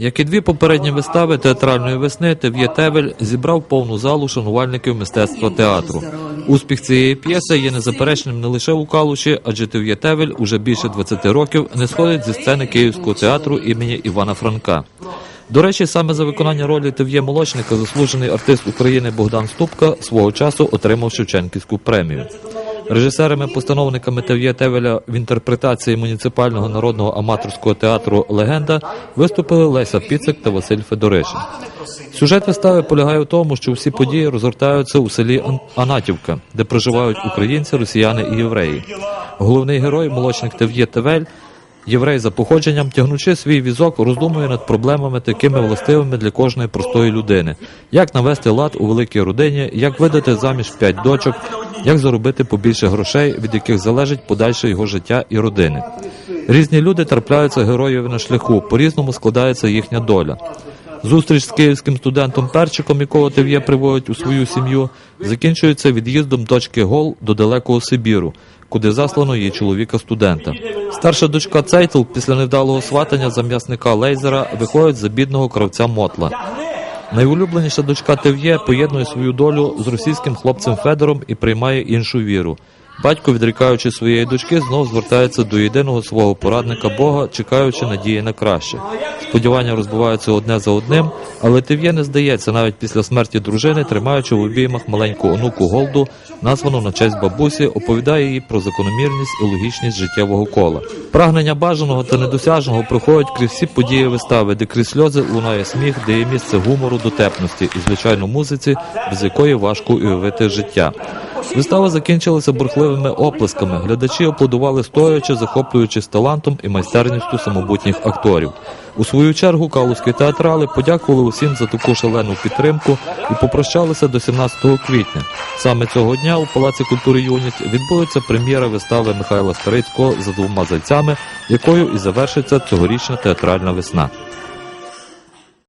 Як і дві попередні вистави театральної весни, Тев'є Тевель зібрав повну залу шанувальників мистецтва театру. Успіх цієї п'єси є незаперечним не лише у Калуші, адже Тев'є Тевель уже більше 20 років не сходить зі сцени Київського театру імені Івана Франка. До речі, саме за виконання ролі Тев'є Молочника заслужений артист України Богдан Ступка свого часу отримав Шевченківську премію. Режисерами-постановниками Тев'є Тевеля в інтерпретації муніципального народного аматорського театру Легенда виступили Леся Піцик та Василь Федоришин. Сюжет вистави полягає в тому, що всі події розгортаються у селі Анатівка, де проживають українці, росіяни і євреї. Головний герой, молочник Тев'є Тевель, єврей за походженням, тягнучи свій візок, роздумує над проблемами такими властивими для кожної простої людини: як навести лад у великій родині, як видати заміж п'ять дочок, як заробити побільше грошей, від яких залежить подальше його життя і родини. Різні люди трапляються героєві на шляху, по-різному складається їхня доля. Зустріч з київським студентом Перчиком, якого Тев'є приводить у свою сім'ю, закінчується від'їздом дочки Гол до далекого Сибіру, куди заслано її чоловіка-студента. Старша дочка Цейтл після невдалого сватання за м'ясника Лейзера виходить за бідного кравця Мотла. Найулюбленіша дочка Тев'є поєднує свою долю з російським хлопцем Федором і приймає іншу віру. Батько, відрікаючи своєї дочки, знов звертається до єдиного свого порадника Бога, чекаючи надії на краще. Сподівання розбиваються одне за одним, але Тев'є не здається навіть після смерті дружини, тримаючи в обіймах маленьку онуку Голду, названу на честь бабусі, оповідає їй про закономірність і логічність життєвого кола. Прагнення бажаного та недосяжного проходять крізь всі події вистави, де крізь сльози лунає сміх, де є місце гумору, дотепності і звичайно музиці, без якої важко уявити життя. Вистава закінчилася бурхливими оплесками. Глядачі аплодували стоячи, захоплюючись талантом і майстерністю самобутніх акторів. У свою чергу калузькі театрали подякували усім за таку шалену підтримку і попрощалися до 17 квітня. Саме цього дня у Палаці культури юність відбудеться прем'єра вистави Михайла Старицького за двома зайцями, якою і завершиться цьогорічна театральна весна.